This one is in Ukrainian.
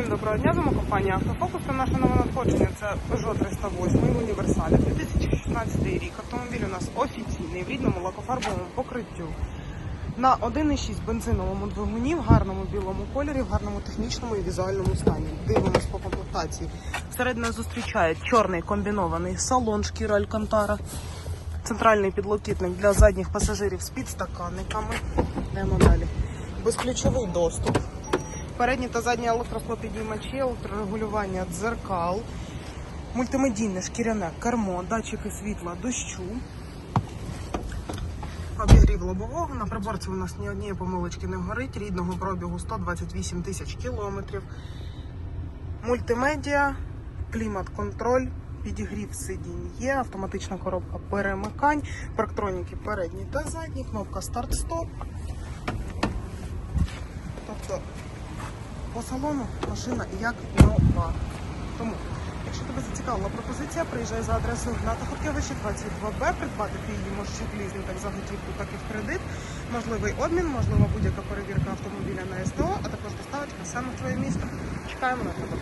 Всім доброго дня, з компанія Автофокус. Це наше нове надходження. Це Peugeot 308 в універсалі. 2016 рік. Автомобіль у нас офіційний в рідному лакофарбовому покриттю. На 1,6 бензиновому двигуні в гарному білому кольорі, в гарному технічному і візуальному стані. Дивимось по комплектації. Всередині нас зустрічає чорний комбінований салон шкіра Алькантара. Центральний підлокітник для задніх пасажирів з підстаканниками. Йдемо далі. Безключовий доступ. Передні та задні електросклопідіймачі, електрорегулювання дзеркал, мультимедійне шкіряне кермо, датчики світла дощу. Обігрів лобового. На приборці у нас ні однієї помилочки не горить. Рідного пробігу 128 тисяч кілометрів. Мультимедіа, клімат-контроль, підігрів сидінь є, автоматична коробка перемикань, парктроніки передні та задні, кнопка старт-стоп. Тобто по салону машина як нова. Тому, якщо тебе зацікавила пропозиція, приїжджай за адресою Гната Хоткевича 22Б, придбати ти її можеш як лізинг, так за готівку, так і в кредит. Можливий обмін, можлива будь-яка перевірка автомобіля на СТО, а також доставочка саме в твоє місто. Чекаємо на тебе.